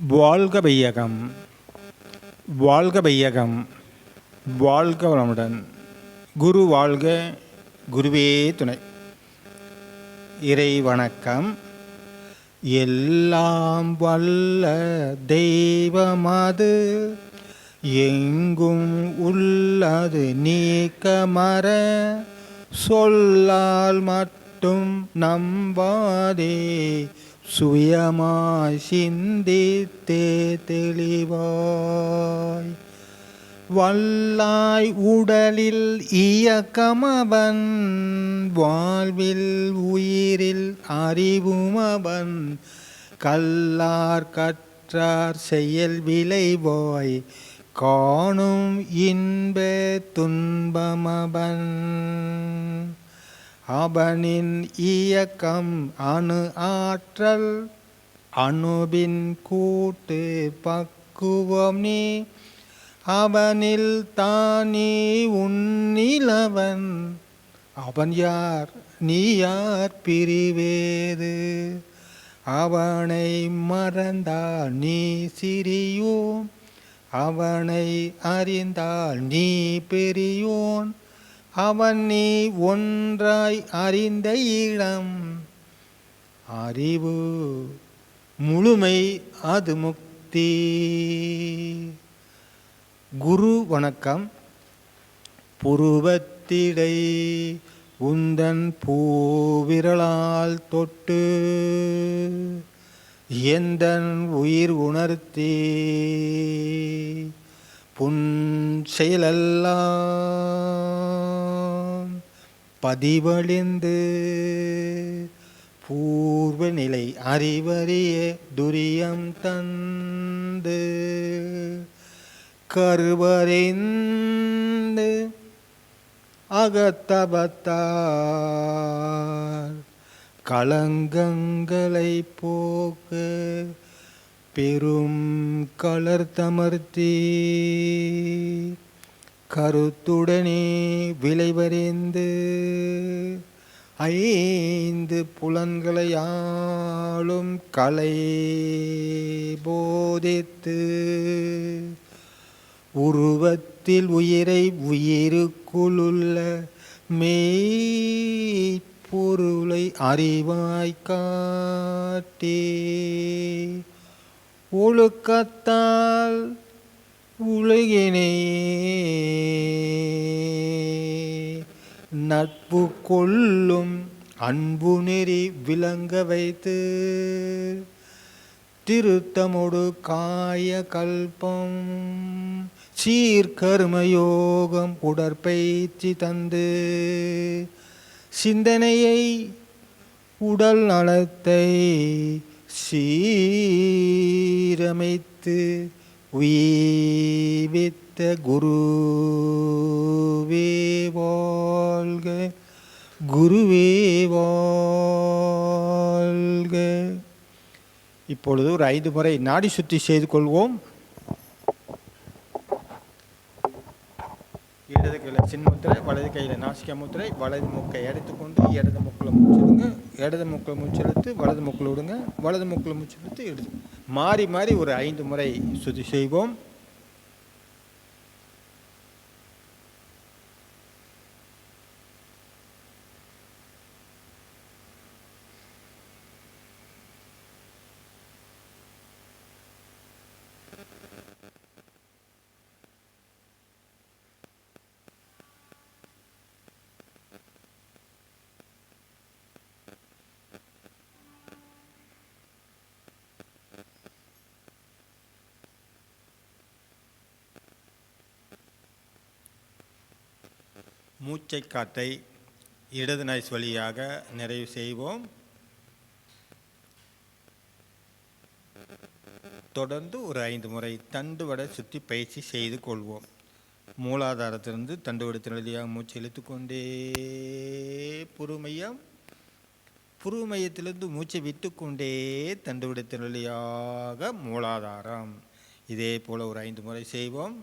வாழ்க வையகம் வாழ்க வையகம் வாழ்க வளமுடன். குரு வாழ்க குருவே துணை. இறை வணக்கம் எல்லாம் வல்ல தெய்வமது. எங்கும் உள்ளது நீக்கமர. சொல்லால் மட்டும் நம்பாதே. சுயமாய் சிந்தித்தே தெளிவாய். வல்லாய் உடலில் இயக்கமவன் வாழ்வில் உயிரில் அறிவுமவன். கல்லார் கற்றார் செயல் விளைவாய் காணும் இன்ப துன்பமவன். அவனின் இயக்கம் அணு ஆற்றல். அணுவின் கூட்டு பக்குவம் நீ. அவனில் தானே உன்னிலவன் அவன் யார்? நீ யார்? பிரிவேது. அவனை மறந்தால் நீ சிறியோன். அவனை அறிந்தால் நீ பெரியோன். அவன் நீ ஒன்றாய் அறிந்த இடம். அறிவு முழுமை அது முக்தி. குரு வணக்கம். புருவத்திடை உந்தன் பூவிரலால் தொட்டு எந்தன் உயிர் உணர்த்தி? புன் செயலெல்லாம் பதிவழிந்து. பூர்வ நிலை அறிவறிய துரியம் தந்து. கருவறிந்து அகத்தபத்தார். களங்கங்களை போக்க பெரும் கலர் தமர்த்தி கருத்துடனே விளைவறிந்து ஐந்து புலன்களை ஆளும் கலை போதித்து உருவத்தில் உயிரை உயிருக்குள்ள மெய்ப்பொருளை அறிவாய் காட்டி ஒழுக்கத்தால் உலகினை நட்பு கொள்ளும் அன்பு நெறி விளங்க வைத்து திருத்தமுடு காய கல்பம் சீர்கர்மயோகம் உடற்பயிற்சி தந்து சிந்தனையை உடல் நலத்தை சீரமைத்து உயிவித்த குருவே வாழ்க குருவே வாழ்க. இப்பொழுது ஒரு ஐந்து முறை நாடி சுத்தி செய்து கொள்வோம். இடது கையில் சின்முத்திரை வலது கையில் நாசிக்க முத்திரை வலது மூக்கை எடுத்துக்கொண்டு இடது மூக்கில் மூச்சிடுங்க இடது மூக்கில் மூச்செழுத்து வலது மூக்கில் விடுங்க. வலது மூக்கில் மூச்செழுத்து எடுத்து மாறி மாறி ஒரு ஐந்து முறை சுத்தி செய்வோம். மூச்சை காற்றை இடது நாய்ஸ் வழியாக நிறைவு செய்வோம். தொடர்ந்து ஒரு ஐந்து முறை தண்டுவட சுற்றி பயிற்சி செய்து கொள்வோம். மூலாதாரத்திலிருந்து தண்டுவடத்தின் வழியாக மூச்சு இழுத்துக்கொண்டே புருமையம் புருமையத்திலிருந்து மூச்சை விட்டுக்கொண்டே தண்டுவிடத்தின் வழியாக மூலாதாரம். இதே போல் ஒரு ஐந்து முறை செய்வோம்.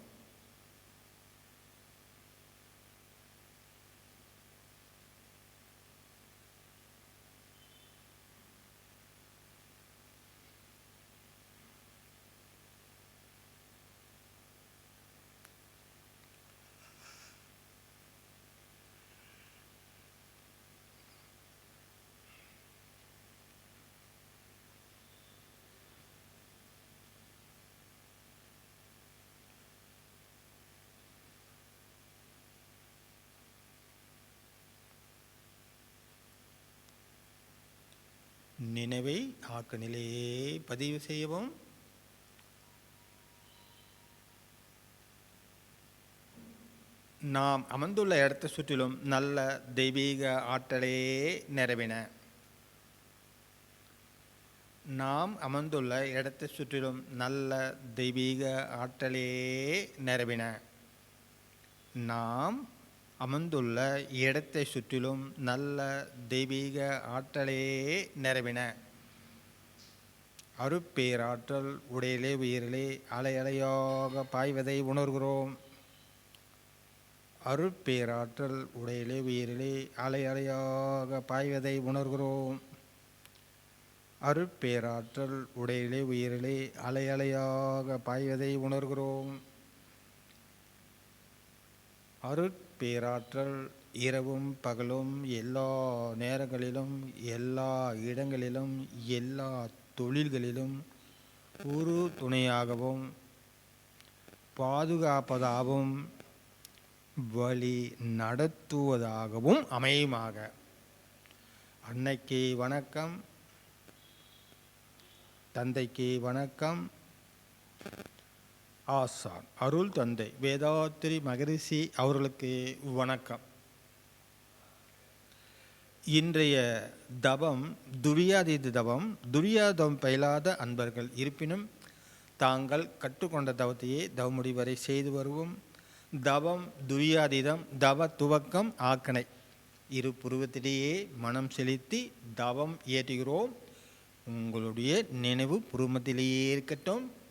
நினைவை ஆக்க நிலையே பதிவு செய்யவும். நாம் அமர்ந்துள்ள இடத்தை சுற்றிலும் நல்ல தெய்வீக ஆற்றலே நிறவின நாம் அமர்ந்துள்ள இடத்தை சுற்றிலும் நல்ல தெய்வீக ஆற்றலே நிறவின நாம் அமர்ந்துள்ள இடத்தை சுற்றிலும் நல்ல தெய்வீக ஆற்றலே நிரவின அருப்பேராற்றல் உடையிலே உயிரிலே அலை அலையாக பாய்வதை உணர்கிறோம். அருட்பேராற்றல் உடையிலே உயிரிலே அலையலையாக பாய்வதை உணர்கிறோம். அருட்பேராற்றல் உடையிலே உயிரிலே அலை அலையாக பாய்வதை உணர்கிறோம். அருட் பேராற்றல் இரவும் பகலும் எல்லா நேரங்களிலும் எல்லா இடங்களிலும் எல்லா தொழில்களிலும் ஒரு துணையாகவும் பாதுகாப்பதாகவும் வழி நடத்துவதாகவும் அமையுமாக. அன்னைக்கு வணக்கம். தந்தைக்கு வணக்கம். ஆசான் அருள் தந்தை வேதாத்திரி மகரிஷி அவர்களுக்கு வணக்கம். இன்றைய தவம் துரியாதீத தவம் துரியாதம் பயிலாத அன்பர்கள் இருப்பினும் தாங்கள் கற்றுக்கொண்ட தவத்தையே தவமுடி வரை செய்து வருவோம். தவம் துரியாதீதம் தவ துவக்கம் ஆக்கனை இரு புருவத்திலேயே மனம் செலுத்தி தவம் ஏற்றுகிறோம் உங்களுடைய நினைவு புருமத்திலேயே இருக்கட்டும்.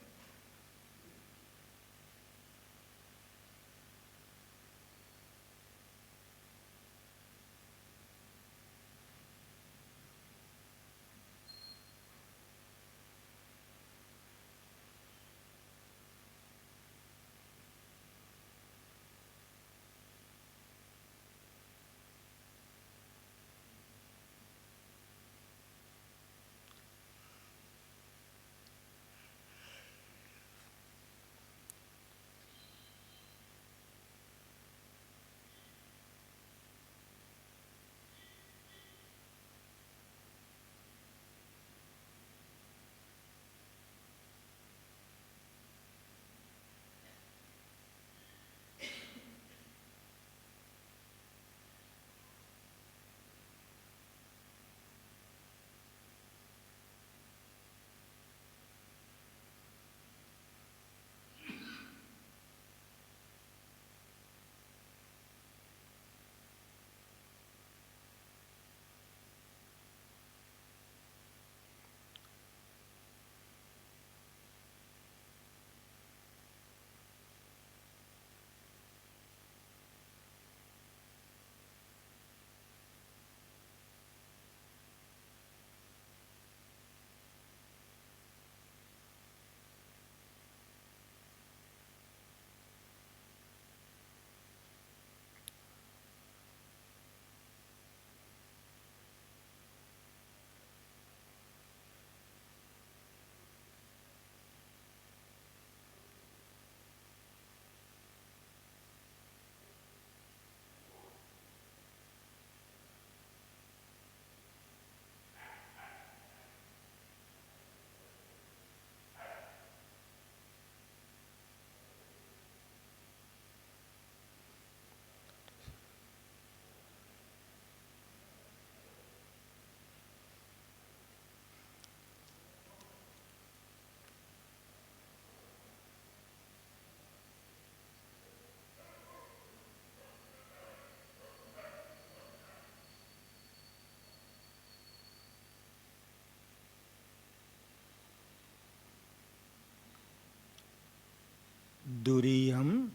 துரியம்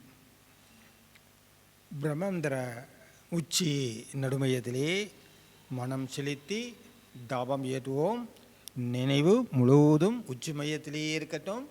பிரமந்திர உச்சி நடுமையத்திலே மனம் செலுத்தி தாபம் ஏற்றுவோம். நினைவு முழுவதும் உச்சி மையத்திலேயே இருக்கட்டும்.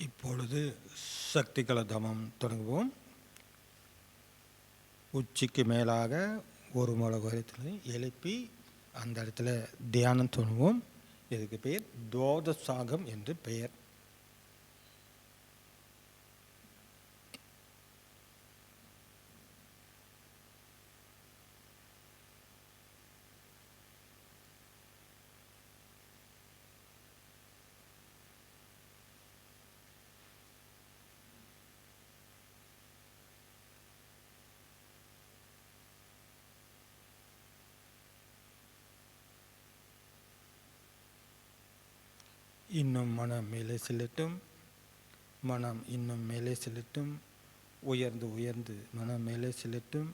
இப்பொழுது சக்திகள தமம் தொடங்குவோம். உச்சிக்கு மேலாக ஒரு மிளகு இடத்துல எழுப்பி அந்த இடத்துல தியானம் தொடங்குவோம் இதுக்கு பெயர் தோதசாகம் என்று பெயர். இன்னும் மனம் மேலே செல்லட்டும். மனம் இன்னும் மேலே செல்லட்டும். உயர்ந்து உயர்ந்து மனம் மேலே செல்லட்டும்.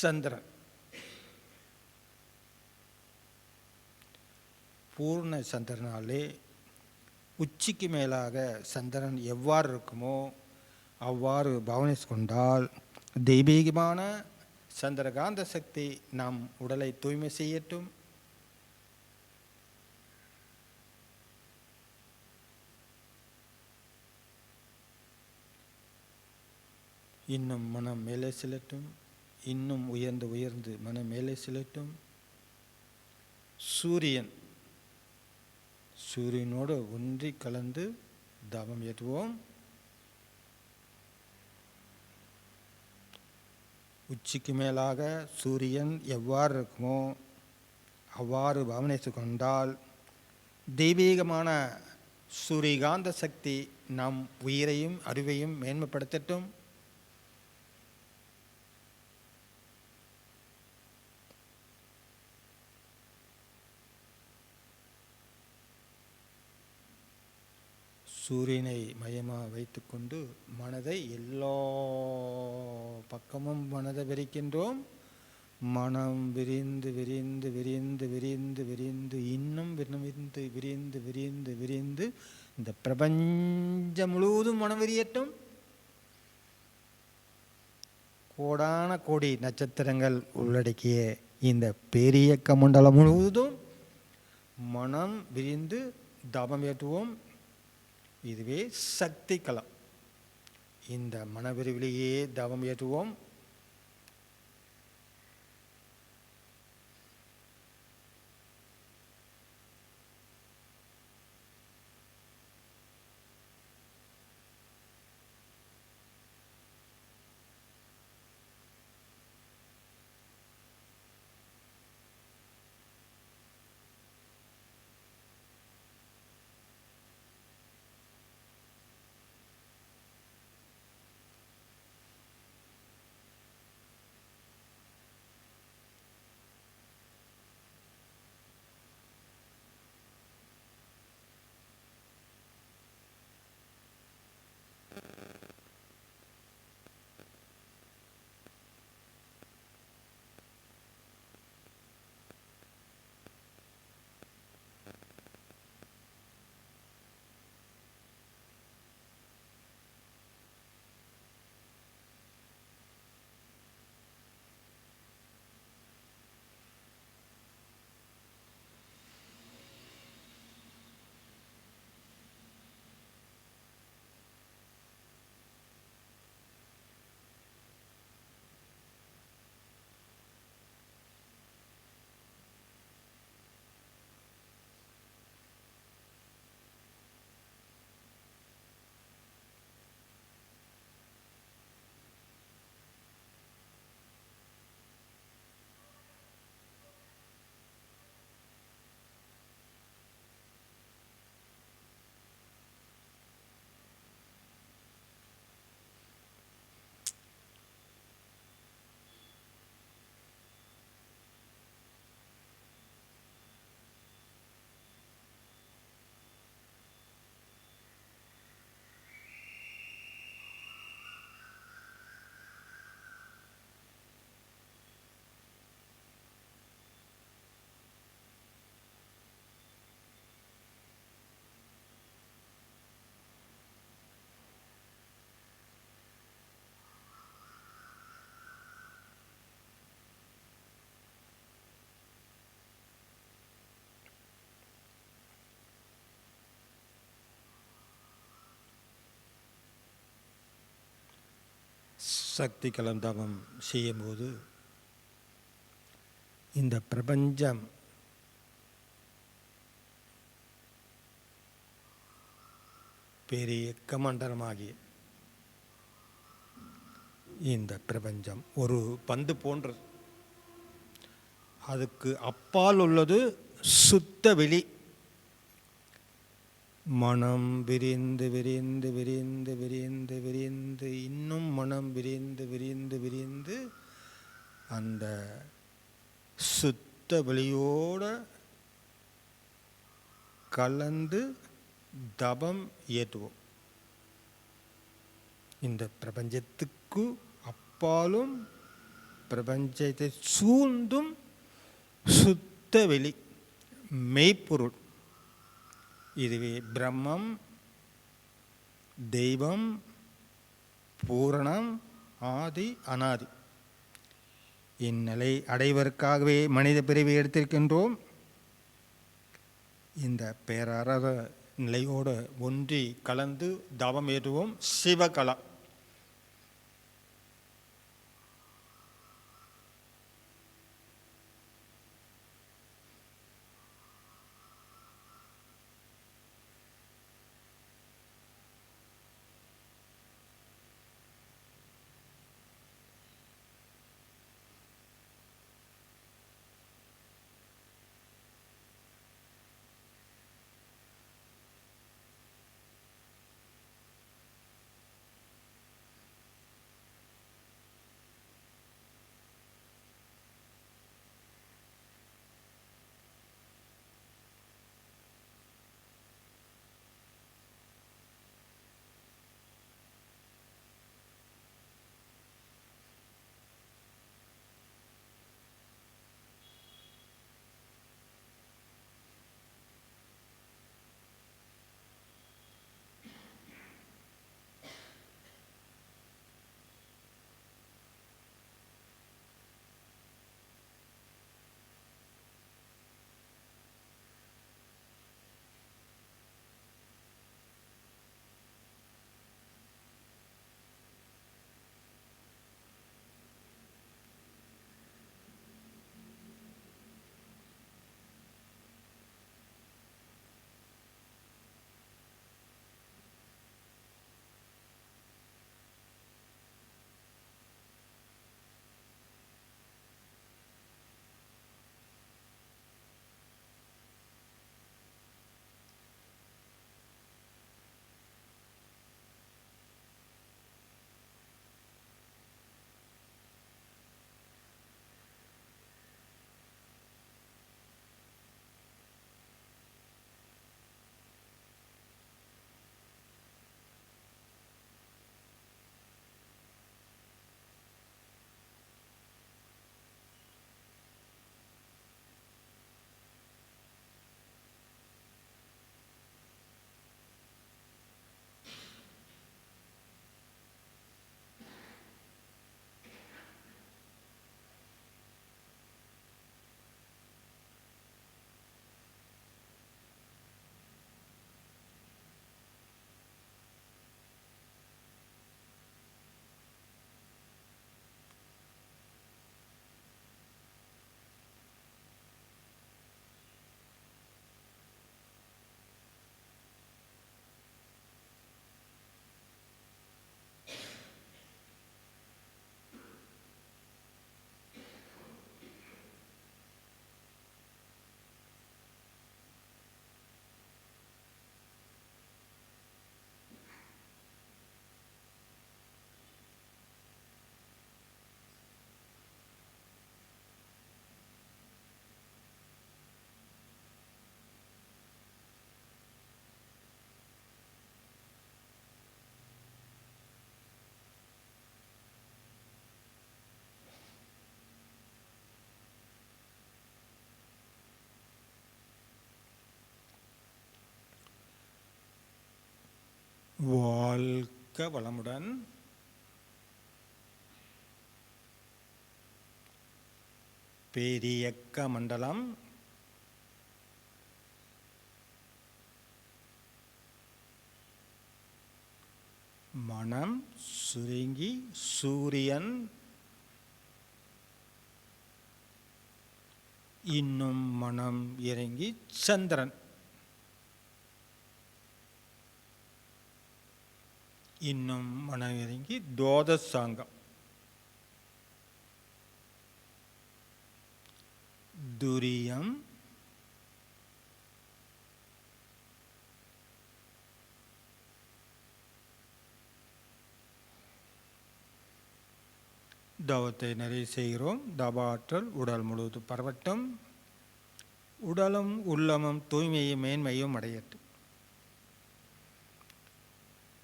சந்திரன். பூர்ண சந்திரனாலே உச்சிக்கு மேலாக சந்திரன் எவ்வாறு இருக்குமோ அவ்வாறு பவனிஸ் கொண்டால் தெய்வீகமான சந்திரகாந்த சக்தி நம் உடலை தூய்மை செய்யட்டும். இன்னும் மனம் மேலே செல்லட்டும் இன்னும் உயர்ந்து உயர்ந்து மனம் மேலே செல்லட்டும் சூரியன் சூரியனோடு ஒன்றி கலந்து தவம் ஏற்றுவோம். உச்சிக்கு மேலாக சூரியன் எவ்வாறு இருக்குமோ அவ்வாறு பாவனைத்து கொண்டால் தெய்வீகமான சூரியகாந்த சக்தி நம் உயிரையும் அறிவையும் மேன்மைப்படுத்தட்டும். சூரியனை மையமாக வைத்துக்கொண்டு மனதை எல்லா பக்கமும் மனதை விரிக்கின்றோம். மனம் விரிந்து விரிந்து விரிந்து விரிந்து விரிந்து இன்னும் விரிந்து விரிந்து விரிந்து விரிந்து இந்த பிரபஞ்சம் முழுவதும் மனம் விரியட்டும். கோடான கோடி நட்சத்திரங்கள் உள்ளடக்கிய இந்த பேரியக்க மண்டலம் முழுவதும் மனம் விரிந்து தபம் ஏற்றுவோம். இதுவே சக்தி களம் இந்த மனவிரிவிலேயே தவம் ஏற்றுவோம். சக்தி கலந்தவம் செய்யும்போது இந்த பிரபஞ்சம் பெரிய கமண்டலமாகி இந்த பிரபஞ்சம் ஒரு பந்து போன்றது. அதுக்கு அப்பால் உள்ளது சுத்த வெளி. மனம் விரிந்து விரிந்து விரிந்து விரிந்து விரிந்து இன்னும் மனம் விரிந்து விரிந்து விரிந்து அந்த சுத்த வெளியோட கலந்து தபம் ஏற்றுவோம். இந்த பிரபஞ்சத்துக்கு அப்பாலும் பிரபஞ்சத்தை சூழ்ந்தும் சுத்த வெளி மெய்ப்பொருள். இதுவே பிரம்மம் தெய்வம் பூரணம் ஆதி அனாதி. இந்நிலை அடைவதற்காகவே மனித பிரிவை எடுத்திருக்கின்றோம். இந்த பேரறவ நிலையோடு ஒன்றி கலந்து தவம் ஏற்றுவோம். சிவகலா. மிக்க வளமுடன். பேரியக்க மண்டலம். மனம் சுருங்கி சூரியன். இன்னும் மனம் இறங்கி சந்திரன். இன்னும் மனம் இறங்கி தோதசாங்கம் துரியம். தவத்தை நிறைவு செய்கிறோம். தபாற்றல் உடல் முழுவதும் பரவட்டும். உடலும் உள்ளமும் தூய்மையும் மேன்மையும் அடையட்டும்.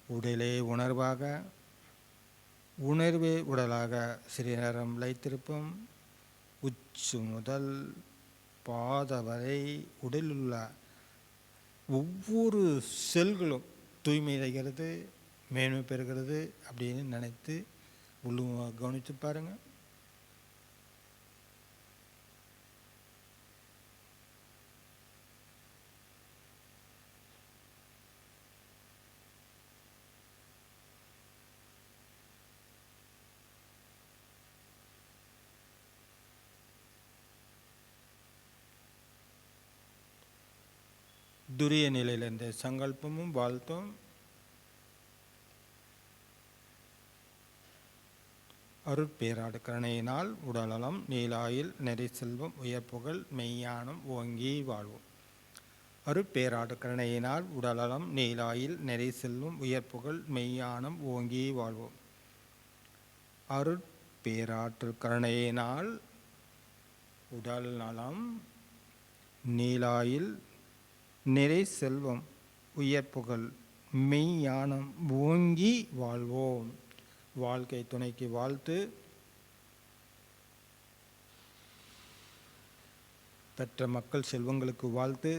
உடலே உணர்வாக உணர்வே உடலாக சிறிய நேரம் லைத்திருப்போம். உச்சு முதல் பாத வரை உடலுள்ள ஒவ்வொரு செல்களும் தூய்மை அடைகிறது மேன்மை பெறுகிறது அப்படின்னு நினைத்து உள்ளும் கவனித்து பாருங்கள் துரிய நிலையிலேருந்து சங்கல்பமும் வாழ்த்தும் அருட்பேராடு கருணையினால் உடலலம் நீலாயில் நெறி செல்வம் உயர்ப்புகள் மெய்யானம் ஓங்கி வாழ்வோம் அருட்பேராடு கருணையினால் உடலலம் நீலாயில் நெறி செல்வம் உயர்ப்புகள் மெய்யானம் ஓங்கி வாழ்வோம் அருட்பேராற்று கருணையினால் உடல் நலம் நீலாயில் நிறை செல்வம் உயர்ப்புகள் மெய்யானம் ஓங்கி வாழ்வோம். வாழ்க்கை துணைக்கு வாழ்த்து. பெற்ற மக்கள் செல்வங்களுக்கு வாழ்த்து.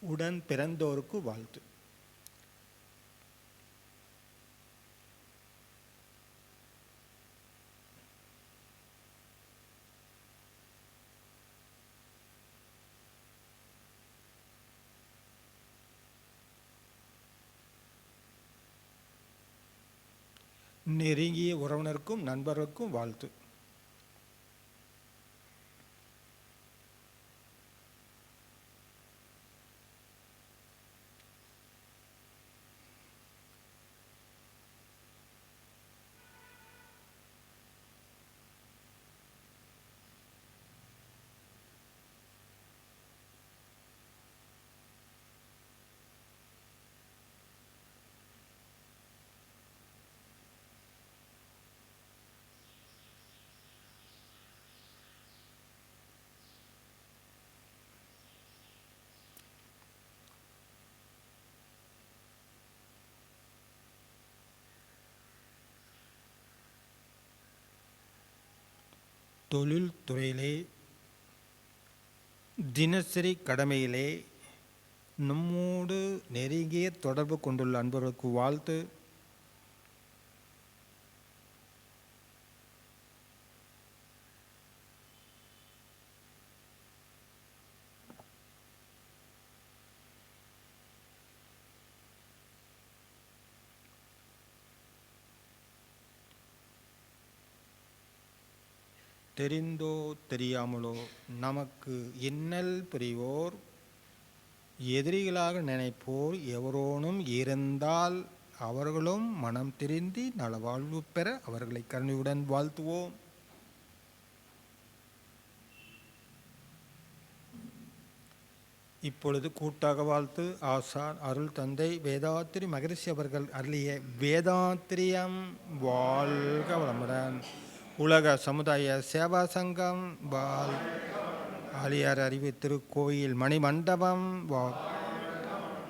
உடன் பிறந்தோருக்கு வாழ்த்து. நெருங்கிய உறவினருக்கும் நண்பருக்கும் வாழ்த்து. தொழில் துறையிலே தினசரி கடமையிலே நம்மோடு நெருங்கிய தொடர்பு கொண்டுள்ள அன்பர்களுக்கு வாழ்த்து. தெரிந்தோ தெரியாமலோ நமக்கு இன்னல் புரிவோர் எதிரிகளாக நினைப்போர் எவரோனும் இருந்தால் அவர்களும் மனம் திருந்தி நலவாழ்வு பெற அவர்களை கருணையுடன் வாழ்த்துவோம். இப்பொழுது கூட்டாக வாழ்த்து ஆசான் அருள் தந்தை வேதாத்திரி மகரிஷி அவர்கள் அருளிய வேதாத்திரியம் வாழ்க வளமுடன். உலக சமுதாய சேவா சங்கம் வால் ஆலியார் அறிவு திருக்கோயில் மணிமண்டபம் வா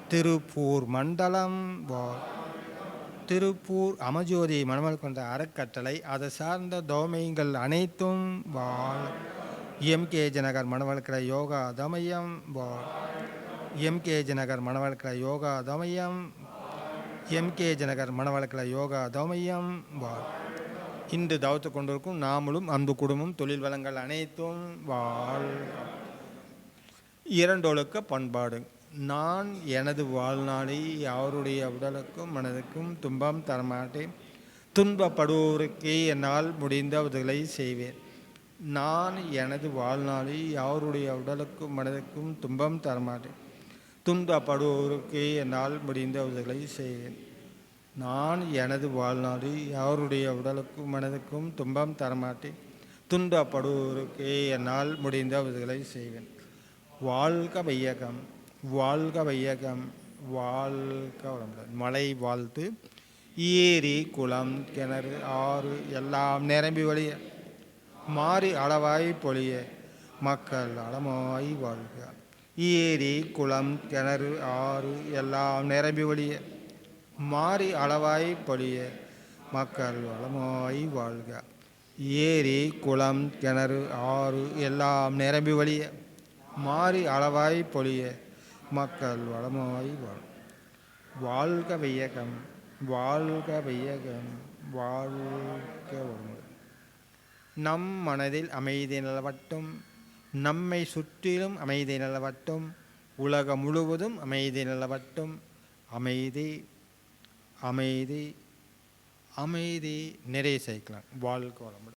திருப்பூர் மண்டலம் வா திருப்பூர் அமஜோதி மணமல் கொண்ட அறக்கட்டளை அதை சார்ந்த தோமைகள் அனைத்தும் வாழ் எம்கேஜி நகர் மணவழ்கிற யோகா தமயம் வாழ் எம்கேஜி நகர் மணவழ்கிற யோகா தமயம் எம்கேஜி நகர் மணவழ்கிற யோகா தமயம் வாழ் இன்று தவத்து கொண்டிருக்கும் நாமளும் அந்த குடும்பம் தொழில் வளங்கள் அனைத்தும் வாழ். இரண்டொழுக்க பண்பாடு. நான் எனது வாழ்நாளை யாருடைய உடலுக்கும் மனதுக்கும் துன்பம் தரமாட்டேன். துன்பப்படுவோருக்கே என்னால் முடிந்த உதவிகளை செய்வேன். நான் எனது வாழ்நாளை யாருடைய உடலுக்கும் மனதுக்கும் துன்பம் தரமாட்டேன். துன்பப்படுவோருக்கே என்னால் முடிந்த உதவிகளை செய்வேன். நான் எனது வாழ்நாளில் யாருடைய உடலுக்கும் மனதுக்கும் துன்பம் தரமாட்டேன். துன்பப்படுவோருக்கே என்னால் முடிந்த உதவிகளை செய்வேன். வாழ்க வையகம் வாழ்க வையகம் வாழ்க வளமுடன். மலை வாழ்த்து. ஏரி குளம் கிணறு ஆறு எல்லாம் நிரம்பி வழிய மாறி அளவாய் பொழிய. மக்கள் அளமாய் வாழ்க. ஏரி குளம் கிணறு ஆறு எல்லாம் நிரம்பி வழிய மாறி அளவாய் பொழிய மக்கள் வளமாய் வாழ்க. ஏரி குளம் கிணறு ஆறு எல்லாம் நிரம்பி வழிய மாறி அளவாய் பொழிய மக்கள் வளமாய் வாழ் வாழ்க வையகம் வாழ்க வையகம் வாழ்க வளமுடன். நம் மனதில் அமைதி நிலவட்டும் நம்மை சுற்றிலும் அமைதி நிலவட்டும் உலகம் முழுவதும் அமைதி நிலவட்டும் அமைதி அமைதி அமைதி நிறைய சேர்க்கலாம். வாழ்க வளமுடன்